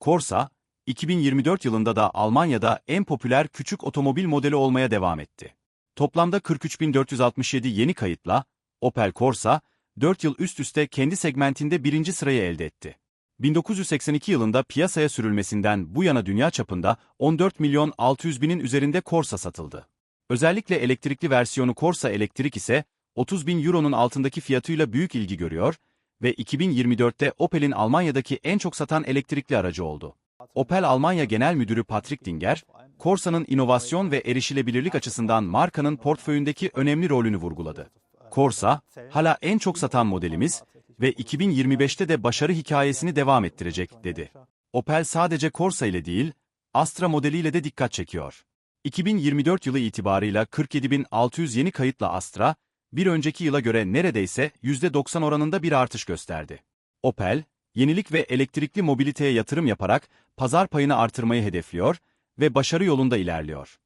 Corsa, 2024 yılında da Almanya'da en popüler küçük otomobil modeli olmaya devam etti. Toplamda 43.467 yeni kayıtla Opel Corsa, 4 yıl üst üste kendi segmentinde birinci sırayı elde etti. 1982 yılında piyasaya sürülmesinden bu yana dünya çapında 14 milyon 600 binin üzerinde Corsa satıldı. Özellikle elektrikli versiyonu Corsa Elektrik ise 30 bin euronun altındaki fiyatıyla büyük ilgi görüyor ve 2024'te Opel'in Almanya'daki en çok satan elektrikli aracı oldu. Opel Almanya Genel Müdürü Patrick Dinger, Corsa'nın inovasyon ve erişilebilirlik açısından markanın portföyündeki önemli rolünü vurguladı. Corsa, hala en çok satan modelimiz ve 2025'te de başarı hikayesini devam ettirecek, dedi. Opel sadece Corsa ile değil, Astra modeliyle de dikkat çekiyor. 2024 yılı itibarıyla 47.600 yeni kayıtla Astra, bir önceki yıla göre neredeyse %90 oranında bir artış gösterdi. Opel, yenilik ve elektrikli mobiliteye yatırım yaparak pazar payını artırmayı hedefliyor ve başarı yolunda ilerliyor.